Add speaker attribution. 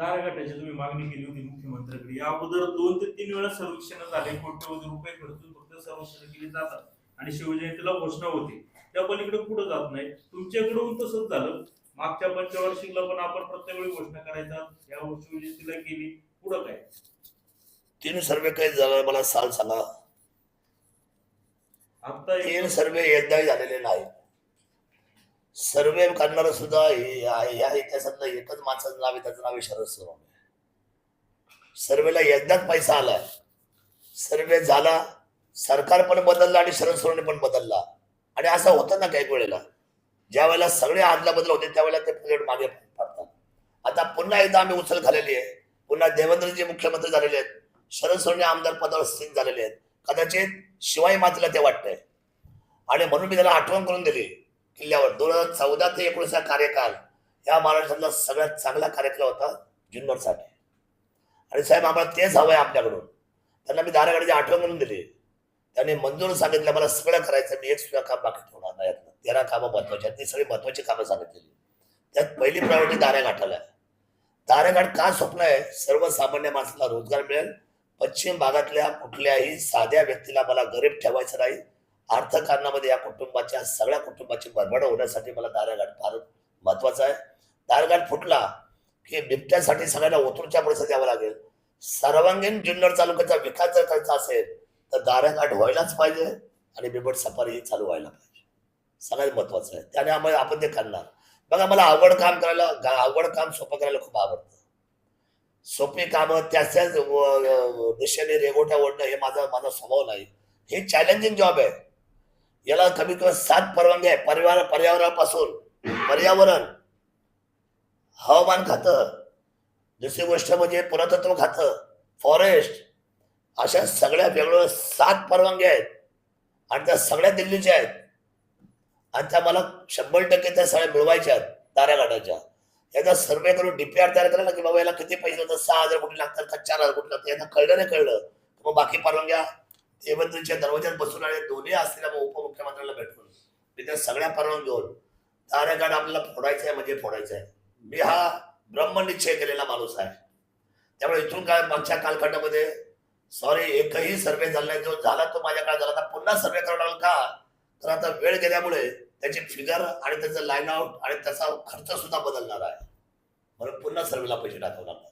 Speaker 1: दारगटाची तुम्ही मागणी केली होती मुख्यमंत्र्यांकडे. या अगोदर दोन ते तीन वेळा सर्वेक्षण झाले. कोट्यवधी रुपये खर्चून फक्त सर्वेक्षण केली जातात. आणि शिवजयंतीला घोषणा होती. त्या पलीकडे पुढे जात नाही. तुमच्याकडून तसंच झालं. मागच्या पंचवार्षिकला पण आपण प्रत्येक वेळी घोषणा करायचा. या शिवजयंतीला केली. पुढं काय?
Speaker 2: तीन सर्वे काही झालं मला साल सांगा.
Speaker 1: आता
Speaker 2: तीन सर्वे एकदाही झालेले नाही सर्वे करणार सुद्धा या- इतिहासातलं एकच माणसाचं नाव आहे त्याचं नाव आहे शरद सोनवणे सर्वेला एकदाच पैसा आलाय. सर्वे झाला सरकार पण बदललं आणि शरद सोनवणे पण बदलला. आणि असं होतं ना काही वेळेला. ज्या वेळेला सगळे आदला बदल होते त्यावेळेला ते प्रोजेक्ट मागे पडतात. आता पुन्हा एकदा आम्ही उचल झालेली आहे. पुन्हा देवेंद्रजी मुख्यमंत्री झालेले आहेत. शरद सोनवणे आमदार पदावर स्थित झालेले आहेत. कदाचित शिवाय मातेला ते वाटतंय. आणि म्हणून मी त्याला आठवण करून दिली. किल्ल्यावर. दोन हजार चौदा ते एकोणीसचा कार्यकाल या महाराष्ट्रातला सगळ्यात चांगला कार्यक्रम होता जुन्नरसाठी. आणि साहेब आम्हाला तेच हवं आहे आपल्याकडून. त्यांना मी दारागाडीची आठवण करून दिली. त्यांनी मंजूर सांगितलं मला सगळं करायचं मी एक सुद्धा काम बाकी ठेवणार नाही. यातलं. तेरा कामं महत्वाची आहेत. ती सगळी महत्वाची कामं सांगितलेली त्यात पहिली प्रायोरिटी दारेघाटाला आहे. दारेघाट का स्वप्न आहे? सर्वसामान्य माणसाला रोजगार मिळेल. पश्चिम भागातल्या कुठल्याही साध्या व्यक्तीला मला गरीब ठेवायचं नाही. अर्थकारणामध्ये या कुटुंबाच्या सगळ्या कुटुंबाची भरभड होण्यासाठी मला दारेघाट फार महत्त्वाचा आहे. दारेघाट फुटला की बिबट्यासाठी सगळ्यांना ओतूरच्या परिसरात द्यावं लागेल. सर्वांगीण जुन्नर तालुक्याचा विकास जर करायचा असेल तर दारेघाट व्हायलाच पाहिजे आणि बिबट सफारी ही चालू व्हायला पाहिजे. सगळ्यात महत्वाचं आहे. त्याने आम्हाला आपण ते करणार. बघा मला अवघड काम करायला गा- अवघड काम सोपं करायला खूप आवडतं. सोपी कामं त्याच त्याच व- दिशेने रेगोट्या ओढणं हे माझा माझा स्वभाव नाही. हे चॅलेंजिंग जॉब आहे. याला कमीत कमी सात परवानगी आहे. परिवार पर्यावरणापासून पर्यावरण. हवामान खातं. दुसरी गोष्ट म्हणजे पुरातत्व खातं. फॉरेस्ट. अशा सगळ्या वेगवेगळ्या सात परवानगी आहेत. आणि त्या सगळ्या दिल्लीच्या आहेत. आणि त्या मला शंभर टक्के त्या सगळ्या मिळवायच्या आहेत. ताऱ्याघाटाच्या याचा सर्वे करून डीपीआर तयार करायला की बाबा याला किती पैसे होतात सहा हजार कोटी लागतात का? चार हजार कोटी लागतात? यांना कळलं नाही कळलं. मग बाकी परवानग्या देवेंद्रच्या दरवाज्यात बसून आणि दोन्ही असलेल्या मग भेटून. मी त्या सगळ्या परवानगी घेऊन ताऱ्याघाट आपल्याला फोडायचं आहे म्हणजे फोडायचं आहे. मी हा ब्रह्मनिश्चय केलेला माणूस आहे. त्यामुळे इथून काय मागच्या कालखंडामध्ये सॉरी एकही सर्वे झाला नाही. जो झाला तो माझ्या काळात झाला. आता पुन्हा सर्वे करावा लागला का? तर आता वेळ गेल्यामुळे त्याची फिगर आणि त्याचं लाईन आउट आणि त्याचा खर्च सुद्धा बदलणार आहे. म्हणून पुन्हा सर्वेला पैसे टाकवणार नाही.